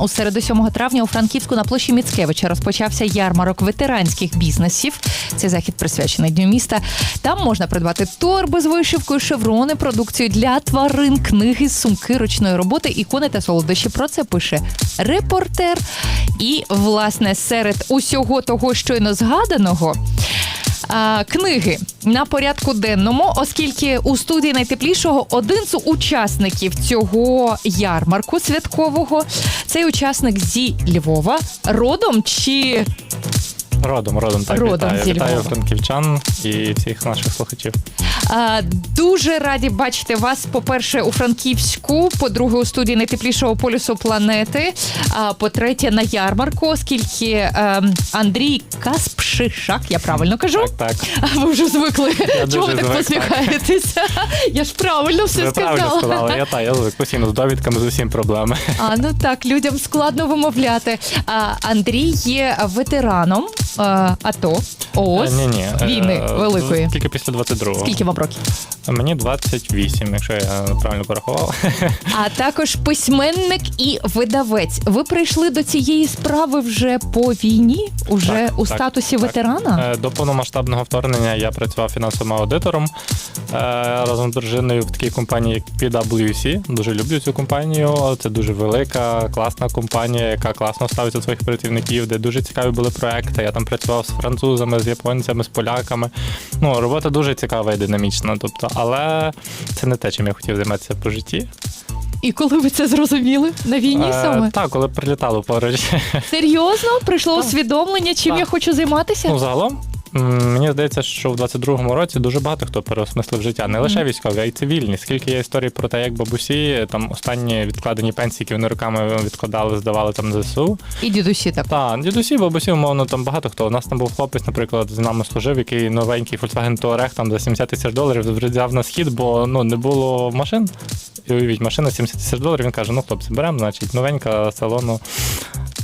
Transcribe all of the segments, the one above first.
У середу 7 травня у Франківську на площі Міцкевича розпочався ярмарок ветеранських бізнесів. Цей захід присвячений дню міста. Там можна придбати торби з вишивкою, шеврони, продукцію для тварин, книги, сумки ручної роботи, ікони та солодощі. Про це пише репортер. І, власне, серед усього того, щойно згаданого. А, книги на порядку денному, оскільки у студії найтеплішого один з учасників цього ярмарку святкового цей учасник зі Львова, родом чи Родом, родом, так Родом вітаю. зі Вітаю франківчан і всіх наших слухачів. а, дуже раді бачити вас. По-перше, у Франківську, по-друге, у студії найтеплішого полюсу планети. А по-третє, на ярмарку, оскільки ем, Андрій Каспшишак, я правильно кажу? Так, так. Ви вже звикли. Я Чому ви так посміхаєтеся? Я ж правильно все Ви правильно сказала. Я та я звик постійно з довідками з усім проблеми. А ну так, людям складно вимовляти. А, Андрій є ветераном а, АТО ООС Ні, ні. війни великої. Тільки після 22-го. Скільки вам років? Мені 28, якщо я правильно порахував. А також письменник і видавець. Ви прийшли до цієї справи вже по війні, уже Так, у так, статусі так. ветерана. Е, До повномасштабного вторгнення я працював фінансовим аудитором е, разом з дружиною в такій компанії, як PwC. Дуже люблю цю компанію. Це дуже велика, класна компанія, яка класно ставиться своїх працівників, де дуже цікаві були проекти. Я там працював з французами, з японцями, з поляками. Ну, робота дуже цікава і динамічна. Тобто, але це не те, чим я хотів займатися по житті. І коли ви це зрозуміли на війні Е, саме? Так, коли прилітало поруч. Серйозно прийшло усвідомлення, чим Так. я хочу займатися? Ну, загалом, мені здається, що в 22-му році дуже багато хто переосмислив життя. Не лише військові, а й цивільні. Скільки є історій про те, як бабусі там останні відкладені пенсії, які вони роками відкладали, здавали там ЗСУ. І дідусі так. Так, дідусі, бабусі, умовно, там багато хто. У нас там був хлопець, наприклад, з нами служив, який новенький Volkswagen Touareg там за 70 тисяч доларів взяв на схід, бо ну не було машин. І уявіть, машина 70 тисяч доларів. Він каже: ну хлопці, беремо, значить, новенька салону.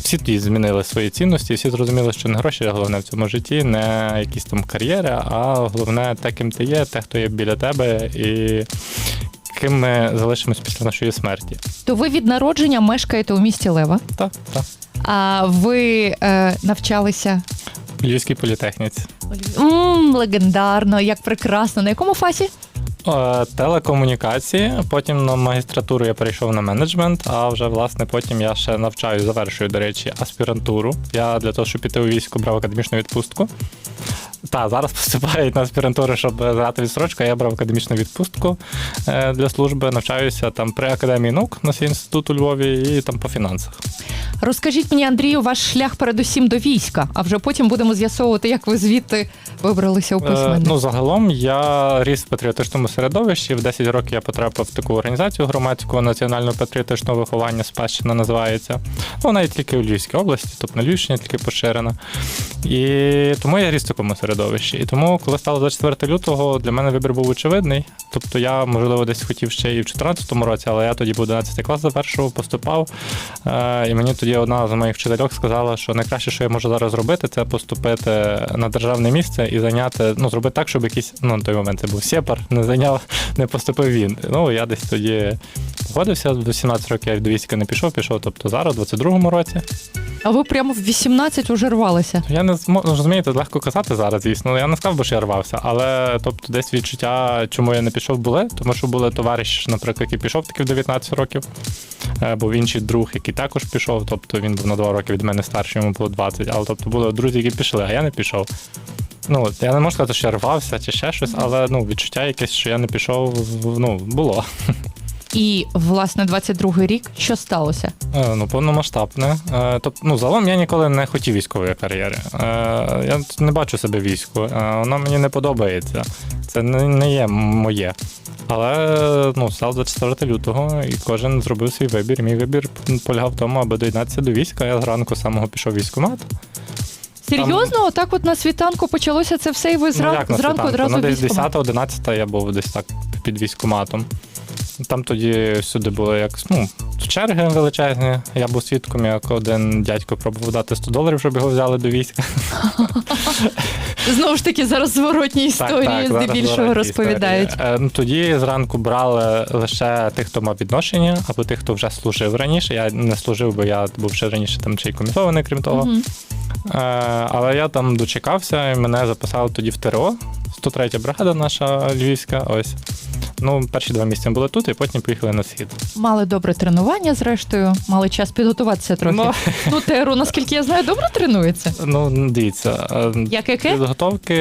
Всі тоді змінили свої цінності, всі зрозуміли, що не гроші головне в цьому житті, не якісь там кар'єри, а головне те, ким ти є, те, хто є біля тебе, і ким ми залишимось після нашої смерті. То ви від народження мешкаєте у місті Лева. Так, так. А ви е, навчалися В Львівській політехніці. М, легендарно, як прекрасно. На якому фасі? Е, Телекомунікації. Потім на магістратуру я перейшов на менеджмент, а вже власне потім я ще навчаю, завершую, до речі, аспірантуру. Я для того, щоб піти у військо, брав академічну відпустку. Та зараз поступають на аспірантуру, щоб брати відстрочку. а Я брав академічну відпустку е, для служби, навчаюся там при академії наук на свій інститут у Львові і там по фінансах. Розкажіть мені, Андрію, ваш шлях передусім до війська, а вже потім будемо з'ясовувати, як ви звідти вибралися у Е. Ну, загалом я ріс в патріотичному середовищі. В 10 років я потрапив в таку організацію громадського національного патріотичного виховання спадщина називається. Вона є тільки у Львівській області, тобто на Львівщині тільки поширена. І тому я ріс в такому середовищі. І тому, коли стало 24 лютого, для мене вибір був очевидний. Тобто я, можливо, десь хотів ще і в 2014 році, але я тоді був 11 клас завершував, поступав. Е, І мені тоді одна з моїх вчительок сказала, що найкраще, що я можу зараз зробити, це поступити на державне місце і зайняти, ну, зробити так, щоб якийсь, ну, на той момент це був сепар, не зайняв, не поступив він. Ну, я десь тоді погодився, до 17 років я до війська не пішов, пішов, тобто зараз, у 22-му році. А ви прямо в 18 уже рвалися. Я не змо- ну, розумієте, легко казати зараз, звісно. Я не сказав би, що я рвався, але тобто десь відчуття, чому я не пішов, були, тому що були товариш, наприклад, який пішов таки в 19 років. Е, Був інший друг, який також пішов. Тобто він був на 2 роки від мене старший, йому було 20. Але тобто були друзі, які пішли, а я не пішов. Ну, я не можу сказати, що я рвався чи ще щось, але ну, відчуття якесь, що я не пішов, ну, було. І, власне, 22-й рік, що сталося? Е, Ну, повномасштабне. Е, Тобто, ну, загалом я ніколи не хотів військової кар'єри. Е, Я не бачу себе війську. Е, Воно мені не подобається. Це не, не є моє. Але ну, стало 24 лютого, і кожен зробив свій вибір. Мій вибір полягав в тому, аби доєднатися до війська. Я зранку самого пішов в військкомат. Серйозно, отак от на світанку почалося це все, і ви зран... ну, як на зранку світанку? одразу Ну, десь військкомат? 10-11 я був десь так під військкоматом. Там тоді всюди були як ну, черги величезні. Я був свідком, як один дядько пробував дати 100 доларів, щоб його взяли до війська. Знову ж таки, зараз зворотні історії зараз здебільшого зворотні розповідають. історії. Е, Ну, тоді зранку брали лише тих, хто мав відношення, або тих, хто вже служив раніше. Я не служив, бо я був ще раніше там ще й комісований, крім того. Е, але я там дочекався, і мене записали тоді в ТРО. 103 бригада наша львівська. Ось. Ну, перші два місяці були тут, і потім поїхали на схід. Мали добре тренування, зрештою, мали час підготуватися трохи. Ну, Ну, Теру, наскільки я знаю, добре тренується. ну дивіться. е, Як яке? Підготовки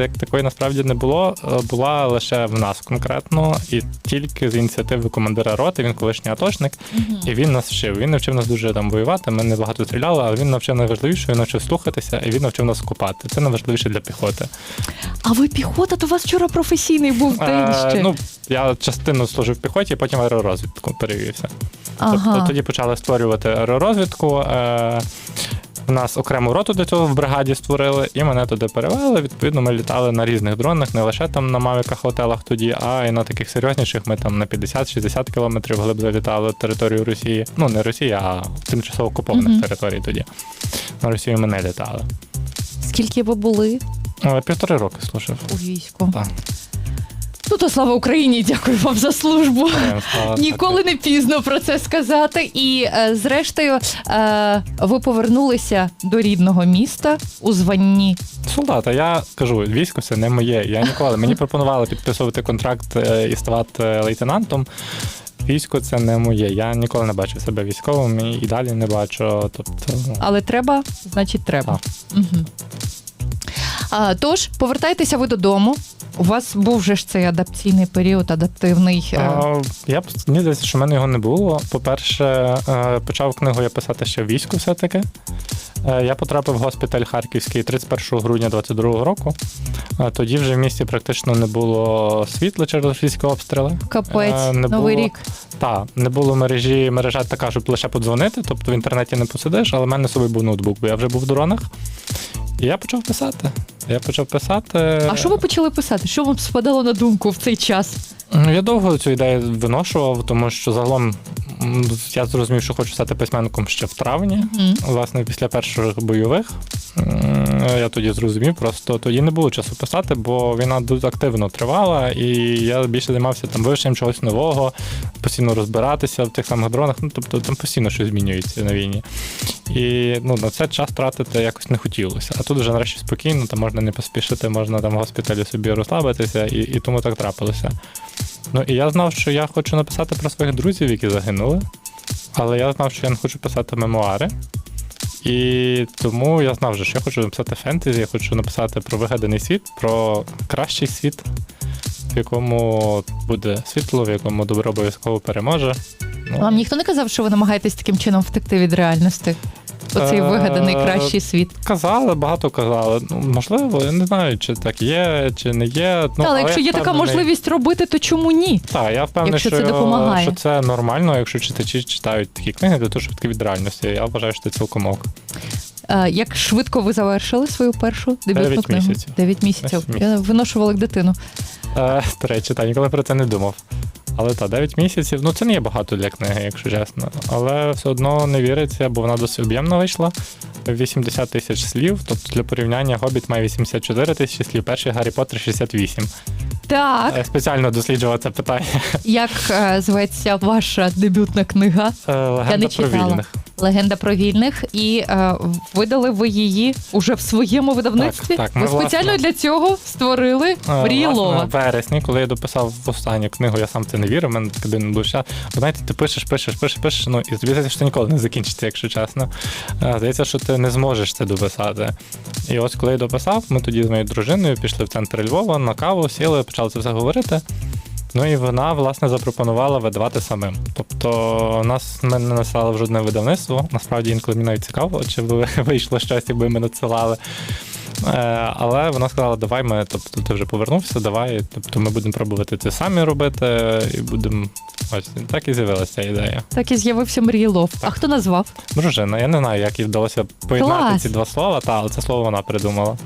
як такої насправді не було. Е, Була лише в нас конкретно, і тільки з ініціативи командира роти, він колишній атошник, і він нас вчив. Він навчив нас дуже там воювати. Ми не багато стріляли, але він навчив найважливіше, він навчив слухатися, і він навчив нас копати. Це найважливіше для піхоти. А ви піхота, то у вас вчора професійний був день Е, ще. ну, я частину служив в піхоті, потім аеророзвідку перевівся. Тобто тоді почали створювати аеророзвідку. Е, в нас окрему роту до цього в бригаді створили, і мене туди перевели. Відповідно, ми літали на різних дронах, не лише там на мавіках готелах тоді, а й на таких серйозніших. Ми там на 50-60 кілометрів глиб залітали територію Росії. Ну, не Росії, а тимчасово окупованих Мгм. територій тоді. На Росію ми не літали. Скільки ви були півтори роки служив. у війську? Так. Ну то слава Україні, дякую вам за службу. Е, Ніколи не пізно про це сказати. І е, зрештою, е, ви повернулися до рідного міста у званні. Солдата, я кажу, військо це не моє. Я ніколи мені пропонували підписувати контракт е, і ставати лейтенантом. Військо це не моє. Я ніколи не бачив себе військовим і, і далі не бачу. Тобто, ну, Але треба, значить, треба. Угу. А, тож, повертайтеся ви додому. У вас був вже ж цей адаптаційний період, адаптивний. е, а, я б мені здається, що в мене його не було. По-перше, е, почав книгу я писати ще в війську все-таки. Е, Я потрапив в госпіталь Харківський 31 грудня 22 року. Тоді вже в місті практично не було світла через російські обстріли. Капець, не новий було. рік. Так, не було мережі, мережа така, щоб лише подзвонити, тобто в інтернеті не посидиш, але в мене з собою був ноутбук, бо я вже був в дронах. І я почав писати. Я почав писати. А що ви почали писати? Що вам спадало на думку в цей час? Ну, Я довго цю ідею виношував, тому що загалом я зрозумів, що хочу стати письменником ще в травні. Мгм. Власне, після перших бойових я тоді зрозумів, просто тоді не було часу писати, бо війна дуже активно тривала, і я більше займався там вивченням чогось нового, постійно розбиратися в тих самих дронах. Ну тобто там постійно щось змінюється на війні. І ну, на це час тратити якось не хотілося. А тут вже нарешті спокійно, там можна не поспішити, можна там в госпіталі собі розслабитися, і, і тому так трапилося. Ну і я знав, що я хочу написати про своїх друзів, які загинули. Але я знав, що я не хочу писати мемуари. І тому я знав, що я хочу написати фентезі, я хочу написати про вигаданий світ, про кращий світ, в якому буде світло, в якому добро обов'язково переможе. Ну, Вам ніхто не казав, що ви намагаєтесь таким чином втекти від реальності? Оцей Е, вигаданий кращий світ. Казали, багато казали. Ну, можливо, я не знаю, чи так є, чи не є. Ну, але якщо є така можливість робити, то чому ні? Так, я впевнений, Якщо що, це допомагає. що це нормально, якщо читачі читають такі книги для того, щоб від реальності. Я вважаю, що це цілком ок. Е, Як швидко ви завершили свою першу дебютну книгу? місяців. Дев'ять місяців. Дев'ять Я виношувала як дитину. Е, до речі, та ніколи про це не думав. Але та 9 місяців, ну це не є багато для книги, якщо чесно. Але все одно не віриться, бо вона досить об'ємно вийшла. 80 тисяч слів. Тобто для порівняння Гобіт має 84 тисячі слів, перший Гаррі Поттер 68. Так, Е, Спеціально досліджував це питання. як е, зветься ваша дебютна книга Е, Легенда не про читала. вільних. Легенда про вільних, і е, видали ви її уже в своєму видавництві. Так, так, ми, ви спеціально власне, для цього створили Е, Мрії Лова. В вересні, коли я дописав останню книгу, я сам це не вірив, в мене такий дивний був час. Знаєте, ти пишеш, пишеш, пишеш, пишеш, ну і здається, що це ніколи не закінчиться, якщо чесно. Е, Здається, що ти не зможеш це дописати. І ось коли я дописав, ми тоді з моєю дружиною пішли в центр Львова на каву, сіли, почали це все говорити. Ну і вона, власне, запропонувала видавати самим. Тобто, нас ми не насилали в жодне видавництво. Насправді інколи мені навіть цікаво, чи би вийшло щось, якби ми надсилали. Е, але вона сказала, давай ми, тобто ти вже повернувся, давай. Тобто ми будемо пробувати це самі робити, і будемо. Ось так і з'явилася ідея. Так і з'явився Мрієлов. А хто назвав? Дружина, я не знаю, як їй вдалося поєднати Клас. ці два слова, та, але це слово вона придумала.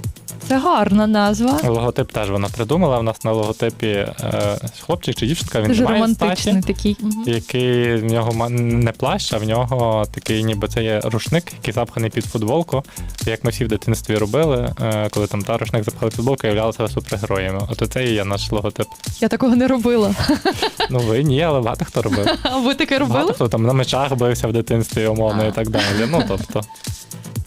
Це гарна назва. Логотип теж вона придумала. У нас на логотипі е, хлопчик чи дівчинка, він Дуже має романтичний статі. такий. Який в нього не плащ, а в нього такий, ніби це є рушник, який запханий під футболку. Як ми всі в дитинстві робили, е, коли там та рушник запхали під футболку, являлися супергероями. От це і є наш логотип. Я такого не робила. Ну ви ні, але багато хто робив. А ви таке Багато робили? хто там на мечах бився в дитинстві, умовно, А. і так далі. Ну тобто,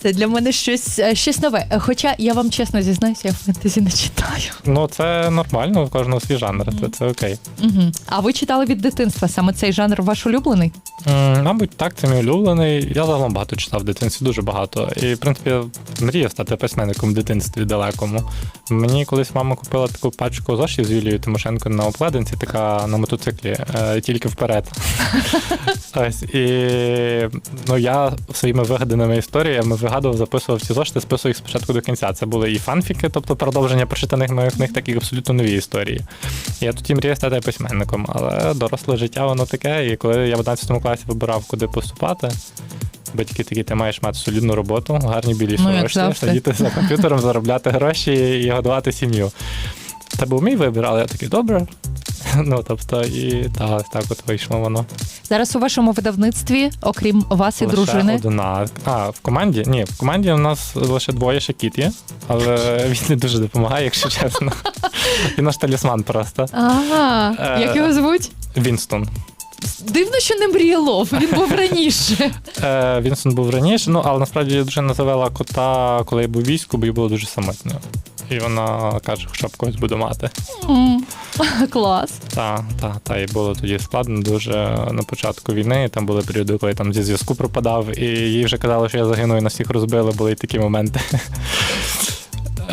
Це для мене щось, е, щось нове. Е, Хоча я вам чесно зізнаюся, я фентезі не читаю. ну це нормально, у кожного свій жанр, це, це окей. Угу. А ви читали від дитинства саме цей жанр ваш улюблений? М, Мабуть, так, це мій улюблений. Я загалом багато читав в дитинстві, дуже багато. І, в принципі, мріяв стати письменником в дитинстві далекому. Мені колись мама купила таку пачку зошів з Юлією Тимошенко на обкладинці, така на мотоциклі, е, тільки вперед. Ось, і ну, я своїми вигаданими історіями вигадував, записував ці зошити, списував їх спочатку до кінця. Це були і фанфіки, тобто продовження прочитаних моїх книг, так і абсолютно нові історії. Я тоді мріяв стати письменником, але доросле життя воно таке. І коли я в 11 класі вибирав, куди поступати, батьки такі, ти маєш мати солідну роботу, гарні білі Ну, сорочки, завжди. сидіти за комп'ютером, заробляти гроші і годувати сім'ю. Це був мій вибір, але я такий добре. Ну, тобто, і так, так от вийшло воно. Зараз у вашому видавництві, окрім вас і Лише дружини, Одна. А, в команді? Ні, в команді у нас лише двоє ще кіт є, але він не дуже допомагає, якщо чесно. Він наш талісман просто. Ага, Е, як його звуть? Вінстон. Дивно, що не мріялов, він був раніше. Е, Вінстон був раніше, ну але насправді я дружина завела кота, коли я був війську, бо їй було дуже самотньо. І вона каже, що б когось буду мати. Mm. Клас. Так, та, та, і було тоді складно дуже на початку війни. Там були періоди, коли я там зі зв'язку пропадав, і їй вже казали, що я загину і нас всіх розбили, були й такі моменти.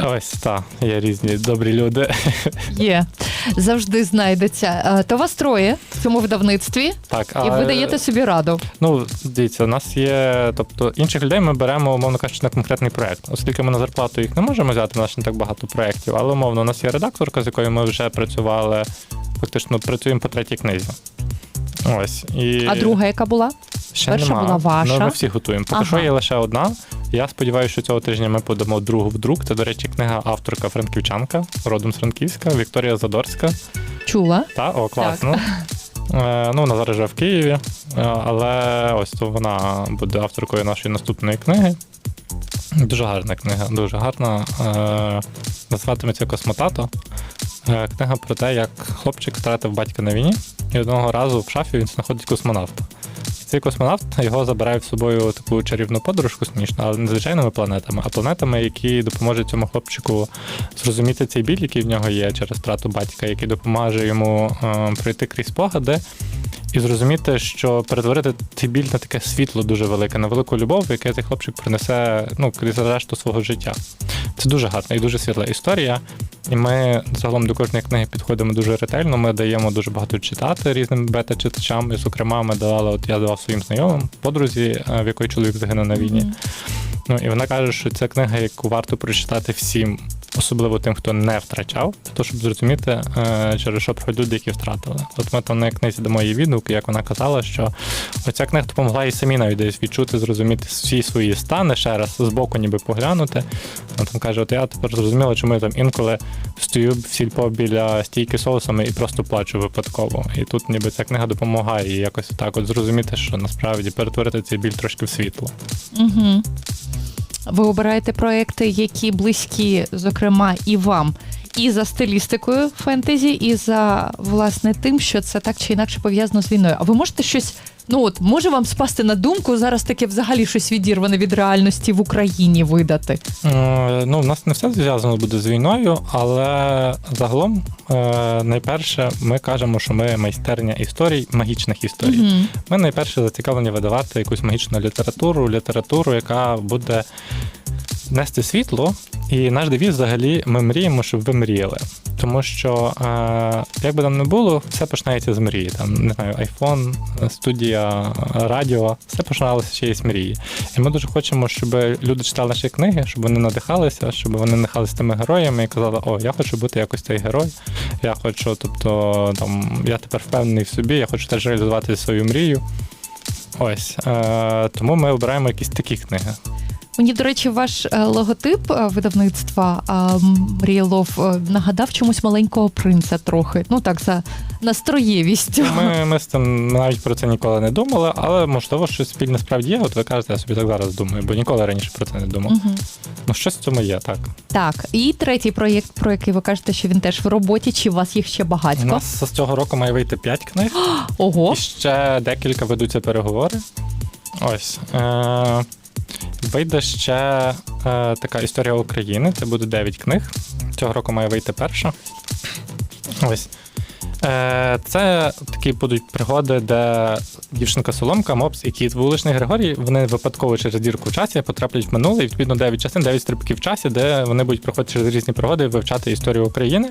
Ось так, є різні добрі люди. Є. Завжди знайдеться. Е, То вас троє в цьому видавництві, Так, і ви даєте собі раду. Ну, дивіться, у нас є, тобто інших людей ми беремо, умовно кажучи, на конкретний проект. Оскільки ми на зарплату їх не можемо взяти, у нас не так багато проєктів, але умовно, у нас є редакторка, з якою ми вже працювали, фактично працюємо по третій книзі. Ось. І А друга, яка була? ще перша нема. була ваша? Ну, ми всі готуємо. Поки Ага. що є лише одна. Я сподіваюся, що цього тижня ми подамо другу в друк. Це, до речі, книга авторка Франківчанка, родом з Франківська, Вікторія Задорська. Чула. Та, о, класно. Е, ну, вона зараз живе в Києві, е, але ось то вона буде авторкою нашої наступної книги. Дуже гарна книга, дуже гарна. Е, називатиметься Космотато. Книга про те, як хлопчик втратив батька на війні, і одного разу в шафі він знаходить космонавта. Цей космонавт його забирає з собою таку чарівну подорожку смішно, але не звичайними планетами, а планетами, які допоможуть цьому хлопчику зрозуміти цей біль, який в нього є через втрату батька, який допоможе йому е, пройти крізь спогади і зрозуміти, що перетворити цей біль на таке світло дуже велике, на велику любов, яке цей хлопчик принесе ну, крізь решту свого життя. Це дуже гарна і дуже світла історія. І ми загалом до кожної книги підходимо дуже ретельно. Ми даємо дуже багато читати різним бета-читачам. І, зокрема, ми давали, от я давав своїм знайомим подрузі, е, в якої чоловік загинув на війні. Мгм. Ну і вона каже, що це книга, яку варто прочитати всім, особливо тим, хто не втрачав, того, щоб зрозуміти, е, через що проходять люди, які втратили. От ми там на книзі дамо її відгук, як вона казала, що оця книга допомогла їй самі навіть десь відчути, зрозуміти всі свої стани ще раз збоку, ніби поглянути. Вона там каже: от я тепер зрозуміла, чому я там інколи стою в сільпо біля стійки соусами і просто плачу випадково. І тут ніби ця книга допомагає їй якось так от зрозуміти, що насправді перетворити цей біль трошки в світло. Угу. Ви обираєте проекти, які близькі, зокрема, і вам, і за стилістикою фентезі, і за власне тим, що це так чи інакше пов'язано з війною. А ви можете щось, ну от може вам спасти на думку зараз таке взагалі щось відірване від реальності в Україні видати? Е, Ну, у нас не все зв'язано буде з війною, але загалом, е, найперше, ми кажемо, що ми майстерня історій, магічних історій. Угу. Ми найперше зацікавлені видавати якусь магічну літературу, літературу, яка буде нести світло. І наш девіз взагалі ми мріємо, щоб ви мріяли. Тому що, е, як би там не було, все починається з мрії. Там, не знаю, айфон, студія, радіо, все починалося ще й з мрії. І ми дуже хочемо, щоб люди читали наші книги, щоб вони надихалися, щоб вони надихалися тими героями і казали, о, я хочу бути якось цей герой. Я хочу, тобто, там, я тепер впевнений в собі, я хочу теж реалізувати свою мрію. Ось. Е, тому ми обираємо якісь такі книги. Мені, до речі, ваш е, логотип е, видавництва Мріялов е, нагадав чомусь маленького принца трохи. Ну так, за настроєвістю. Ми, ми з цим навіть про це ніколи не думали, але можливо щось спільне справді є. От ви кажете, я собі так зараз думаю, бо ніколи раніше про це не думав. Мгм. Ну щось в цьому є, так. Так, і третій проєкт, про який ви кажете, що він теж в роботі, чи у вас їх ще У нас з цього року має вийти 5 книг, Ого, і ще декілька ведуться переговори. Ось. Е- вийде ще е- така історія України. Це буде 9 книг. Цього року має вийти перша. Ось. Е, Це такі будуть пригоди, де дівчинка Соломка, Мопс і кіт вуличний Григорій. Вони випадково через дірку в часі потраплять в минуле, і відповідно 9 частин, 9 стрибків в часі, де вони будуть проходити через різні пригоди і вивчати історію України.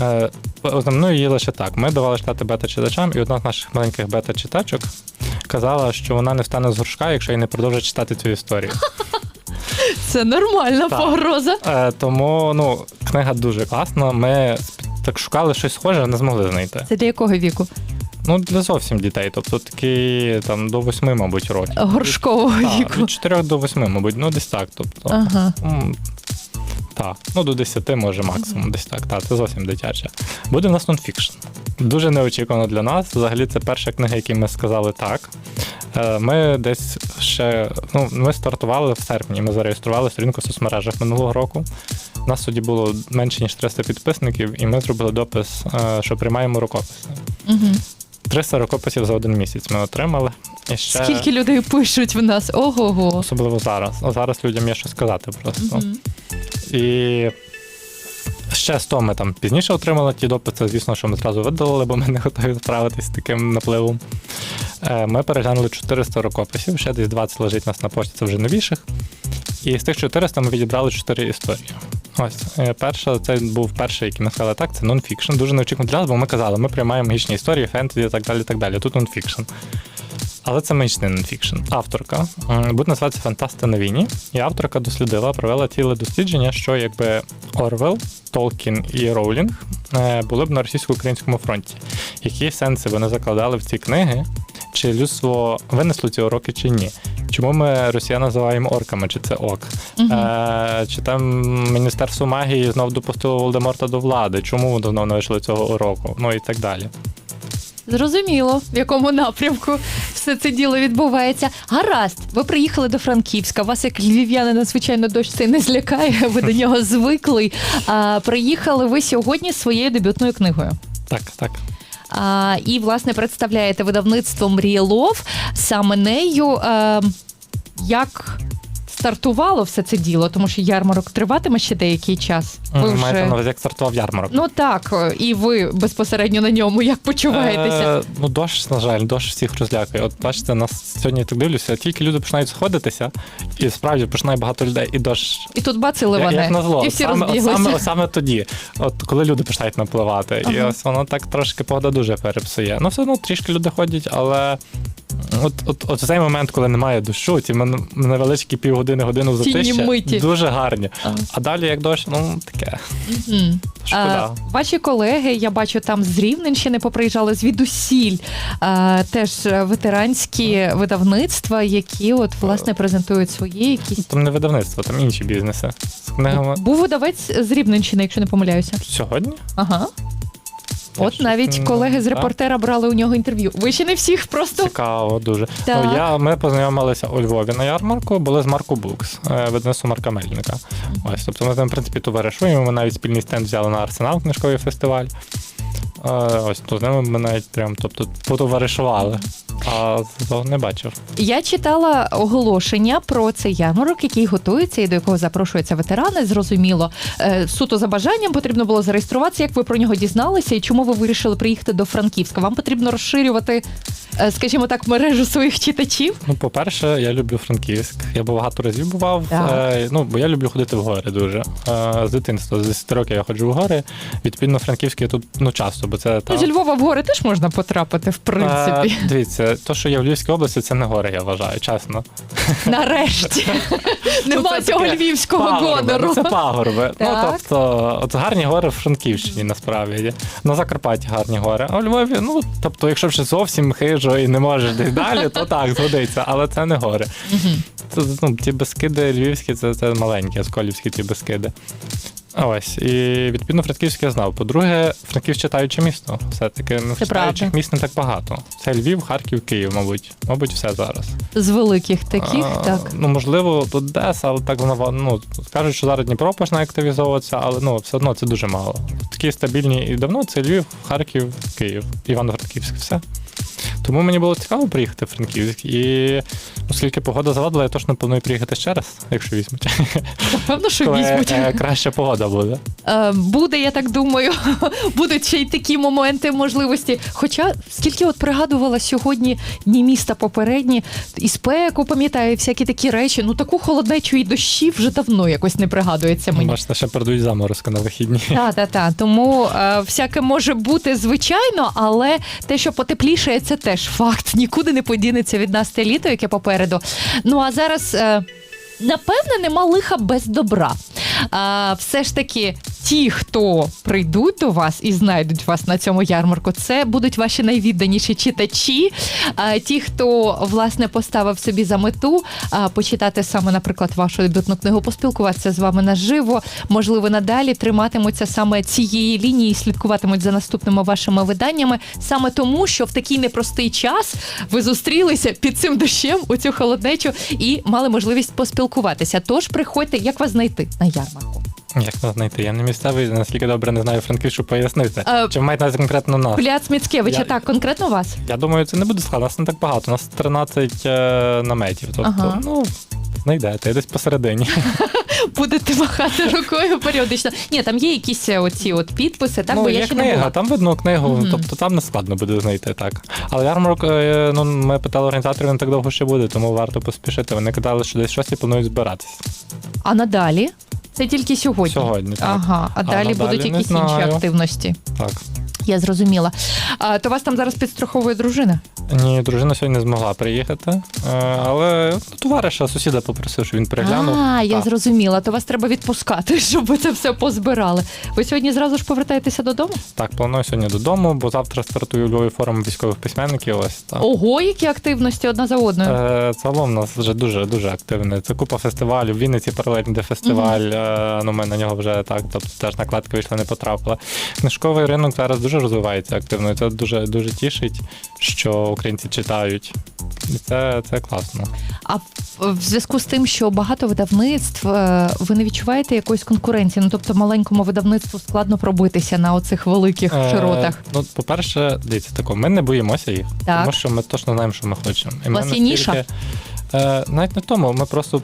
Е, Основною її лише так. Ми давали читати бета-читачам, і одна з наших маленьких бета-читачок казала, що вона не встане з горшка, якщо й не продовжить читати цю історію. це нормальна Так. погроза. Е, Тому ну, книга дуже класна. Ми так шукали щось схоже, не змогли знайти. Це для якого віку? Ну, для зовсім дітей, тобто такі там до восьми, мабуть, років. Горшкового Так, віку. від 4 до 8, мабуть, ну десь так. Тобто, Ага. М, так, ну до 10 може максимум, десь так. Так, це зовсім дитяче. Буде в нас нонфікшн. Дуже неочікувано для нас. Взагалі, це перша книга, якій ми сказали так. Е, Ми десь ще ну, ми стартували в серпні. Ми зареєстрували сторінку в соцмережах минулого року. У нас тоді було менше ніж 300 підписників, і ми зробили допис, е, що приймаємо рукописи. Угу. 300 рукописів за один місяць ми отримали. І ще Скільки людей пишуть в нас? Ого-го. особливо зараз. А зараз людям є що сказати просто. І ще 100 ми там пізніше отримали ті дописи. Звісно, що ми зразу видалили, бо ми не готові справитися з таким напливом. Е, Ми переглянули 400 рукописів, ще десь 20 лежить у нас на пошті, це вже новіших. І з тих 400 ми відібрали 4 історії. Ось е, перша, це був перший, який ми сказали так, це нонфікшн. Дуже неочікувано для нас, бо ми казали, ми приймаємо магічні історії, фентезі і так далі. так далі. Тут нонфікшн. Але це магічний нонфікшн. Авторка буде називатися Фантасти на війні. І авторка дослідила, провела ціле дослідження, що якби Орвел, Толкін і Роулінг е, були б на російсько-українському фронті. Які сенси вони закладали в ці книги? Чи людство винесло ці уроки, чи ні? Чому ми росіян називаємо орками, чи це ок? Мгм. Е, чи там Міністерство магії знов допустило Волдеморта до влади? Чому вони знов не вийшли цього уроку? Ну і так далі. Зрозуміло, в якому напрямку все це діло відбувається. Гаразд, ви приїхали до Франківська. Вас як львів'янина, звичайно, дощ цей не злякає. Ви до нього звикли. А, приїхали ви сьогодні з своєю дебютною книгою. Так, так. А, і, власне, представляєте видавництво Мрієлов. Саме нею. А, як стартувало все це діло, тому що ярмарок триватиме ще деякий час. Ви Маєте на увазі, як стартував ярмарок. Ну так, і ви безпосередньо на ньому як почуваєтеся? Е, ну, дощ, на жаль, дощ всіх розлякує. От бачите, нас сьогодні так дивлюся, тільки люди починають сходитися, і справді починає багато людей, і дощ. І тут бац і Як, як назло, і всі саме, от розбіглися. саме, от саме тоді, от коли люди починають напливати. І ось воно так трошки погода дуже перепсує. Ну, все одно трішки люди ходять, але. От, от, от в цей момент, коли немає дощу, ці мен- невеличкі півгодини, годину затища, миті. дуже гарні. Ага. А далі, як дощ, ну таке. Мгм. Шкода. А, ваші колеги, я бачу, там з Рівненщини поприїжджали звідусіль. А, теж ветеранські видавництва, які от власне презентують свої якісь. Там не видавництво, там інші бізнеси. З книгами Був видавець з Рівненщини, якщо не помиляюся. сьогодні. Ага. От навіть колеги з репортера брали у нього інтерв'ю. Ви ще не всіх просто Цікаво дуже. Так. Ну, я, ми познайомилися у Львові на ярмарку, були з Марко Букс, е, Марка Мельника. Ось, тобто ми з ним, в принципі, товаришуємо. Ми навіть спільний стенд взяли на Арсенал книжковий фестиваль. Е, Ось, то з ними ми навіть прям тобто, потоваришували. А того не бачив. Я читала оголошення про цей ярмарок, який готується і до якого запрошуються ветерани. Зрозуміло, Е, суто за бажанням потрібно було зареєструватися. Як ви про нього дізналися, і чому ви вирішили приїхати до Франківська? Вам потрібно розширювати, е, скажімо так, мережу своїх читачів. Ну, по-перше, я люблю Франківськ. Я багато разів бував. Так. Е, ну, бо я люблю ходити в гори дуже. Е, з дитинства, з 10 років я ходжу в гори. Відповідно, Франківськ я тут ну, часто, бо це Ну, та, зі Львова в гори теж можна потрапити, в принципі. Е, дивіться, знаєте, то, що є в Львівській області, це не гори, я вважаю, чесно. Нарешті нема Ну, цього львівського пагорби, гонору. Ну, це пагорби. Ну, Так. тобто, от гарні гори в Франківщині насправді. На Закарпатті гарні гори. А у Львові, ну, тобто, якщо вже зовсім хижо і не можеш десь далі, то так, згодиться, але це не гори. Це, ну, ті безкиди львівські, це, це маленькі, осколівські ті безкиди. Ось, і відповідно Франківськ я знав. По-друге, Франківськ читаюче місто. Все-таки ну, Це читаючих правда. міст не так багато. Це Львів, Харків, Київ, мабуть. Мабуть, все зараз. З великих таких, А, так. Ну, можливо, Одеса, але так воно ну, кажуть, що зараз Дніпро почне активізовуватися, але ну, все одно це дуже мало. Такі стабільні і давно це Львів, Харків, Київ, Івано-Франківськ, все. Тому мені було цікаво приїхати в Франківськ. І оскільки погода завадила, я точно планую приїхати ще раз, якщо візьмуть. Напевно, що візьмуть. е, краща погода буде. Е, Буде, я так думаю, будуть ще й такі моменти можливості. Хоча скільки от пригадувала сьогодні дні міста попередні, і спеку пам'ятаю, всякі такі речі. Ну таку холоднечу і дощі вже давно якось не пригадується мені. Бачите, ще передають заморозки на вихідні. Так, так, так. Тому е, всяке може бути звичайно, але те, що потеплішає, це теж факт. Нікуди не подінеться від нас те літо, яке попереду. Ну а зараз. Е, Напевне, нема лиха без добра. А, все ж таки, ті, хто прийдуть до вас і знайдуть вас на цьому ярмарку, це будуть ваші найвідданіші читачі. А, ті, хто власне поставив собі за мету а, почитати саме, наприклад, вашу дебютну книгу, поспілкуватися з вами наживо, можливо, надалі триматимуться саме цієї лінії, і слідкуватимуть за наступними вашими виданнями, саме тому, що в такий непростий час ви зустрілися під цим дощем у цю холоднечу і мали можливість поспілкуватися. Тож приходьте, як вас знайти на ярмарку. Як нас знайти? Я не місцевий, наскільки добре не знаю Франківську, щоб пояснити. Е, Чи маєте на конкретно нас? Пляц Міцкевича, Я- так, конкретно вас. Я думаю, це не буде складно, нас не так багато. У нас 13 е, наметів. Тобто, Ага. ну, знайдете, десь посередині. Будете махати рукою періодично. Ні, там є якісь е, оці от підписи, так, ну, бо є я ще не книга, була. там видно книгу, Мгм. тобто там не складно буде знайти так. Але ярмарок, е, ну, ми питали організаторів, він так довго ще буде, тому варто поспішити. Вони казали, що десь щось і планують збиратися. А надалі? Це тільки сьогодні. Сьогодні, так. Ага, а, далі надалі будуть не якісь інші знаю. активності. Так. Я зрозуміла. А, то вас там зараз підстраховує дружина? Ні, дружина сьогодні не змогла приїхати, е, але ну, товариша, сусіда попросив, щоб він приглянув. А, я Так. зрозуміла. То вас треба відпускати, щоб ви це все позбирали. Ви сьогодні зразу ж повертаєтеся додому? Так, планую сьогодні додому, бо завтра стартую Львові форум військових письменників. Ось так. Ого, які активності одна за одною. Е, Загалом у нас вже дуже дуже активний. Це купа фестивалів. В Вінниці паралельно де фестиваль. е, Ну, ми на нього вже так, тобто теж накладки вийшли, не потрапила. Книжковий ринок зараз дуже розвивається активно. І це дуже дуже тішить, що українці читають. І це, це класно. А в- зв'язку з тим, що багато видавництв, е, ви не відчуваєте якоїсь конкуренції? Ну тобто маленькому видавництву складно пробитися на оцих великих Е, широтах. Ну, по-перше, дивіться тако, ми не боїмося їх, Так. тому що ми точно знаємо, що ми хочемо. І У вас є ніша? Е, навіть не в тому, ми просто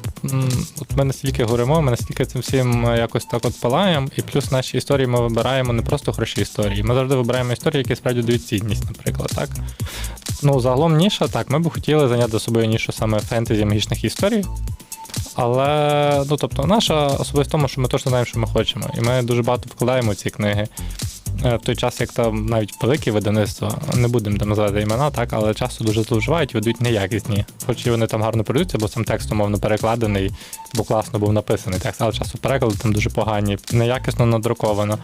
от ми настільки горимо, ми настільки цим всім е, якось так от палаємо, і плюс наші історії ми вибираємо не просто хороші історії. Ми завжди вибираємо історії, які справді дають цінність, наприклад, так. Ну, загалом ніша, так, ми б хотіли зайняти собою нішу саме фентезі магічних історій. Але ну тобто, наша особливість в тому, що ми точно знаємо, що ми хочемо. І ми дуже багато вкладаємо ці книги. Е, В той час, як там навіть великі видавництва, не будемо там називати імена, так, але часто дуже зловживають і ведуть неякісні. Хоч і вони там гарно продаються, бо сам текст умовно перекладений, бо класно був написаний текст, але часто переклади там дуже погані, неякісно надруковано.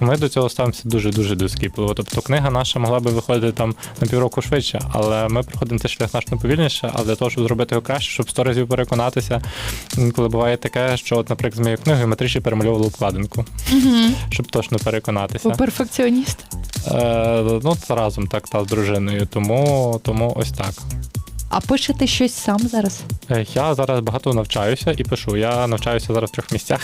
Ми до цього ставимося дуже-дуже доскіпливо. Тобто книга наша могла би виходити там на півроку швидше, але ми проходимо цей шлях значно повільніше, але для того, щоб зробити його краще, щоб сто разів переконатися, коли буває таке, що, от, наприклад, з моєю книгою ми тричі перемальовували обкладинку, Угу. щоб точно переконатися. Ви перфекціоніст. Е, ну, це разом так та з дружиною, тому, тому ось так. А пишете щось сам зараз? Е, Я зараз багато навчаюся і пишу. Я навчаюся зараз в трьох місцях.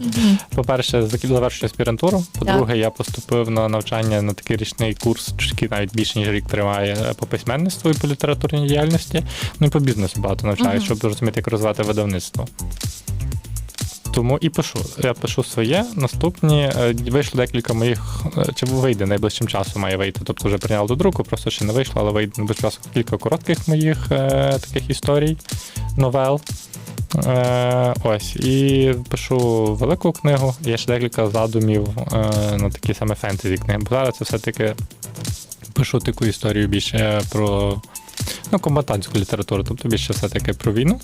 По-перше, закі- завершую аспірантуру. По-друге, я поступив на навчання на такий річний курс, який навіть більше ніж рік триває е, по письменництву і по літературній діяльності. Ну і по бізнесу багато навчаюся, Мгм. щоб зрозуміти, як розвивати видавництво. Тому і пишу. Я пишу своє. Наступні е, вийшло декілька моїх, е, чи вийде найближчим часом має вийти. Тобто вже прийняли до друку, просто ще не вийшло, але вийде найближчим часом кілька коротких моїх е, таких історій, новел. Е, ось, і пишу велику книгу. Є ще декілька задумів е, на такі саме фентезі книги. Бо зараз це все-таки пишу таку історію більше про ну, комбатантську літературу, тобто більше все-таки про війну.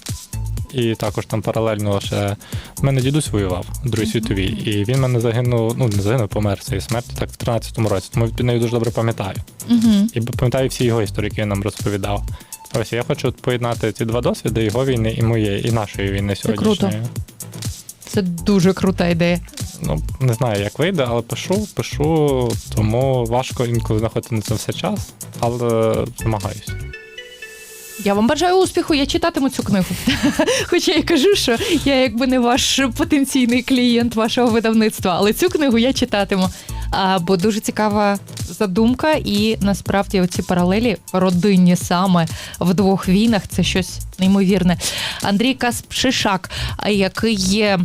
І також там паралельно ще в мене дідусь воював у Другій світовій, і він мене загинув, ну не загинув, помер цієї смерті так в 13-му році. Тому під нею дуже добре пам'ятаю. І пам'ятаю всі його історії, які він нам розповідав. Ось я хочу поєднати ці два досвіди: його війни і моєї, і нашої війни Це круто. сьогоднішньої. Це дуже крута ідея. Ну не знаю, як вийде, але пишу, пишу, тому важко інколи знаходити на це все час, але намагаюся. Я вам бажаю успіху, я читатиму цю книгу. Хоча я кажу, що я якби не ваш потенційний клієнт вашого видавництва, але цю книгу я читатиму. А, бо дуже цікава задумка, і насправді оці паралелі родинні саме в двох війнах це щось неймовірне. Андрій Каспшишак, який є.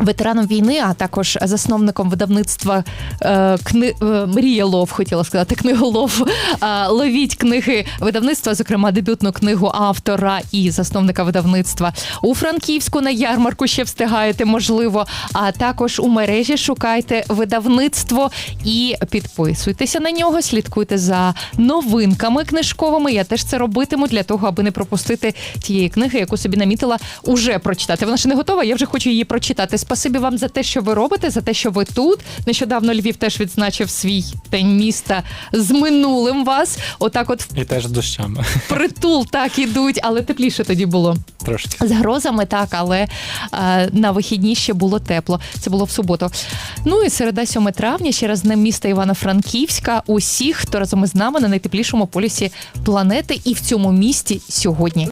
Ветераном війни, а також засновником видавництва е, кни... е, Мрія Лов, хотіла сказати, книголов. Е, ловіть книги видавництва, зокрема дебютну книгу автора і засновника видавництва. У Франківську на ярмарку ще встигаєте, можливо. А також у мережі шукайте видавництво і підписуйтеся на нього, слідкуйте за новинками книжковими. Я теж це робитиму для того, аби не пропустити тієї книги, яку собі намітила уже прочитати. Вона ще не готова, я вже хочу її прочитати. Спасибі вам за те, що ви робите, за те, що ви тут. Нещодавно Львів теж відзначив свій день міста з минулим вас. Отак, от І теж з дощами притул так ідуть, але тепліше тоді було. трошки. З грозами так, але е, на вихідні ще було тепло. Це було в суботу. Ну і середа 7 травня, ще раз днем міста Івано-Франківська. Усіх, хто разом із нами на найтеплішому полюсі планети і в цьому місті сьогодні.